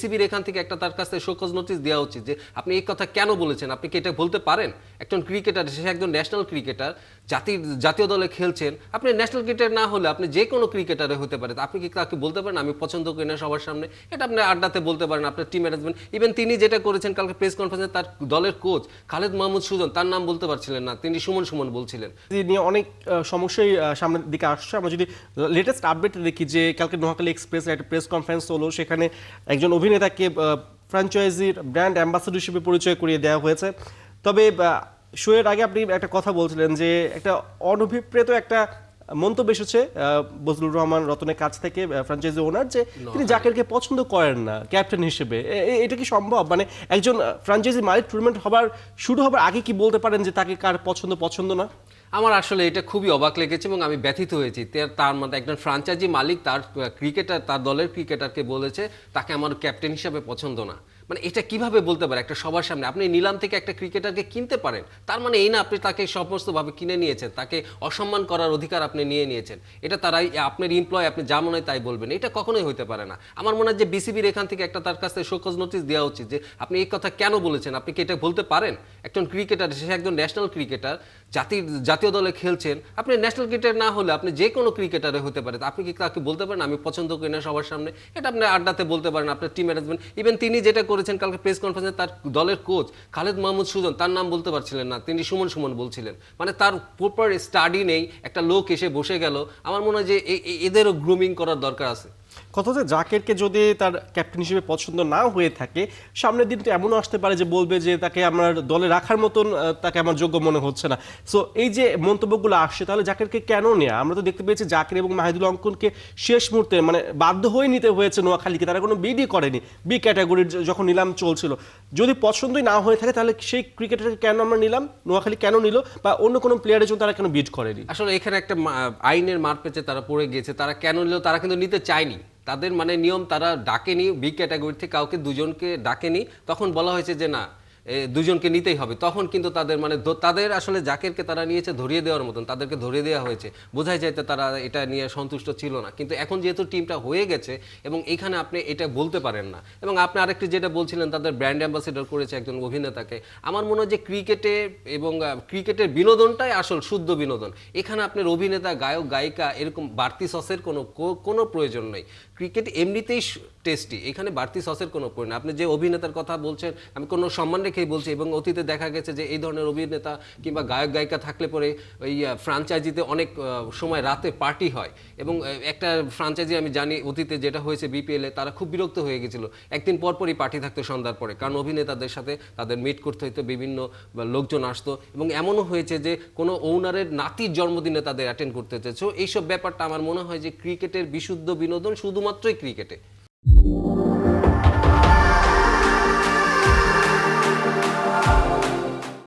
বিসিবির এখান থেকে একটা তার কাছ শোকজ নোটিশ দেওয়া উচিত যে আপনি এই কথা কেন বলেছেন? আপনি কি এটা বলতে পারেন? একজন ক্রিকেটার সে একজন ন্যাশনাল ক্রিকেটার জাতির জাতীয় দলে খেলছেন, আপনি ন্যাশনাল ক্রিকেটার না হলে আপনি যে কোনো ক্রিকেটারে হতে পারে আপনি কি তাকে বলতে পারেন? আমি পছন্দ করি না সবার সামনে। এটা আপনি আড্ডাতে বলতে পারেন, আপনার টিম ম্যানেজমেন্ট ইভেন তিনি যেটা করেছেন, কালকে প্রেস কনফারেন্সে তার দলের কোচ খালেদ মাহমুদ সুজন, তার নাম বলতে পারছিলেন না। তিনি সুমন সুমন বলছিলেন। নিয়ে অনেক সমস্যাই সামনের দিকে আসছে। আমরা যদি লেটেস্ট আপডেট দেখি যে কালকে নোয়াখালী এক্সপ্রেস একটা প্রেস কনফারেন্স হলো, সেখানে একজন অভিনেতাকে ফ্র্যাঞ্চাইজির ব্র্যান্ড অ্যাম্বাসেডর হিসেবে পরিচয় করিয়ে দেওয়া হয়েছে। তবে শোয়ের আগে আপনি একটা কথা বলছিলেন যে একটা অনভিপ্রেত একটা মন্তব্য এসেছে বজলুর রহমান রতনের কাছ থেকে ফ্র্যাঞ্চাইজি ওনার যে তিনি জাকেরকে পছন্দ করেন না ক্যাপ্টেন হিসেবে। এটা কি সম্ভব? মানে একজন ফ্র্যাঞ্চাইজি মালিক টুর্নামেন্ট হবার শুরু হবার আগে কি বলতে পারেন যে তাকে কার পছন্দ পছন্দ না? আমার আসলে এটা খুবই অবাক লেগেছে এবং আমি ব্যথিত হয়েছি। তার মধ্যে একজন ফ্রাঞ্চাইজি মালিক, তার ক্রিকেটার, তার দলের ক্রিকেটারকে বলেছে, তাকে আমার ক্যাপ্টেন হিসাবে পছন্দ না। মানে এটা কীভাবে বলতে পারে? একটা সবার সামনে। আপনি নিলাম থেকে একটা ক্রিকেটারকে কিনতে পারেন, তার মানে এই না আপনি তাকে সমস্তভাবে কিনে নিয়েছেন, তাকে অসম্মান করার অধিকার আপনি নিয়ে নিয়েছেন। এটা তারাই, আপনার এমপ্লয় আপনি যা মনে তাই বলবেন। এটা কখনোই হতে পারে না। আমার মনে হয় যে বিসিবির এখান থেকে একটা তার কাছ শোকজ নোটিশ দেওয়া উচিত যে, আপনি এই কথা কেন বলেছেন? আপনি কি এটা বলতে পারেন? একজন ক্রিকেটার সে একজন ন্যাশনাল ক্রিকেটার জাতির, জাতীয় দলে খেলছেন, আপনি ন্যাশনাল ক্রিকেটার না হলে আপনি যে কোনো ক্রিকেটারে হতে পারে। আপনি কি তাকে বলতে পারেন? আমি পছন্দ করি না সবার সামনে। এটা আপনি আড্ডাতে বলতে পারেন, আপনার টিম ম্যানেজমেন্ট ইভেন তিনি যেটা করেছেন কালকে প্রেস কনফারেন্সে তার দলের কোচ খালেদ মাহমুদ সুজন, তার নাম বলতে পারছিলেন না, তিনি সুমন সুমন বলছিলেন। মানে তার প্রপার স্টাডি নেই, একটা লোক এসে বসে গেল। আমার মনে হয় যে এদেরও গ্রুমিং করার দরকার আছে। কথা হচ্ছে জাকেরকে যদি তার ক্যাপ্টেন হিসেবে পছন্দ না হয়ে থাকে, সামনের দিন তো এমনও আসতে পারে যে বলবে যে তাকে আমার দলে রাখার মতন তাকে আমার যোগ্য মনে হচ্ছে না। সো এই যে মন্তব্যগুলো আসছে, তাহলে জাকেরকে কেন নেয়া? আমরা তো দেখতে পেয়েছি জাকের এবং মাহিদুল অঙ্কনকে শেষ মুহূর্তে মানে বাধ্য হয়ে নিতে হয়েছে নোয়াখালীকে। তারা কোনো বিডি করেনি। বি ক্যাটাগরির যখন নিলাম, চলছিল। যদি পছন্দই না হয়ে থাকে, তাহলে সেই ক্রিকেটারকে কেন আমরা নিলাম? নোয়াখালী কেন নিল? বা অন্য কোনো প্লেয়ারের জন্য তারা কেন বিড করেনি? আসলে এখানে একটা আইনের মার পেছে তারা পড়ে গিয়েছে। তারা কেন নিল? তারা কিন্তু নিতে চায়নি। তাদের মানে নিয়ম, তারা ডাকেনি বি ক্যাটাগরি থেকে কাউকে দুজনকে ডাকেনি। তখন বলা হয়েছে যে না দুজনকে নিতেই হবে। তখন কিন্তু তাদের মানে তাদের আসলে জাকেরকে তারা নিয়েছে ধরিয়ে দেওয়ার মতন, তাদেরকে ধরিয়ে দেওয়া হয়েছে। বোঝাই যায় যে তারা এটা নিয়ে সন্তুষ্ট ছিল না। কিন্তু এখন যেহেতু টিমটা হয়ে গেছে এবং এখানে আপনি এটা বলতে পারেন না, এবং আপনি আরেকটি যেটা বলছিলেন, তাদের ব্র্যান্ড অ্যাম্বাসেডর করেছে একজন অভিনেতাকে, আমার মনে হয় যে ক্রিকেটে এবং ক্রিকেটের বিনোদনটাই আসল শুদ্ধ বিনোদন। এখানে আপনার অভিনেতা, গায়ক, গায়িকা এরকম বাড়তি সসের কোনো কোনো প্রয়োজন নেই। ক্রিকেট এমনিতেই টেস্টি, এখানে বাড়তি সসের কোনো প্রয়োজন। আপনি যে অভিনেতার কথা বলছেন, আমি কোনো সম্মান রেখেই বলছি এবং অতীতে দেখা গেছে যে এই ধরনের অভিনেতা কিংবা গায়ক, গায়িকা থাকলে পরে ওই ফ্রাঞ্চাইজিতে অনেক সময় রাতে পার্টি হয়। এবং একটা ফ্রাঞ্চাইজি আমি জানি অতীতে যেটা হয়েছে বিপিএলে তারা খুব বিরক্ত হয়ে গেছিল। একদিন পর পরই পার্টি থাকতো সন্ধ্যার পরে, কারণ অভিনেতাদের সাথে তাদের মিট করতে হতো বিভিন্ন লোকজন আসতো। এবং এমনও হয়েছে যে কোনো ওনারের নাতির জন্মদিনে তাদের অ্যাটেন্ড করতে সো এইসব ব্যাপারটা আমার মনে হয় যে ক্রিকেটের বিশুদ্ধ বিনোদন শুধুমাত্রই ক্রিকেটে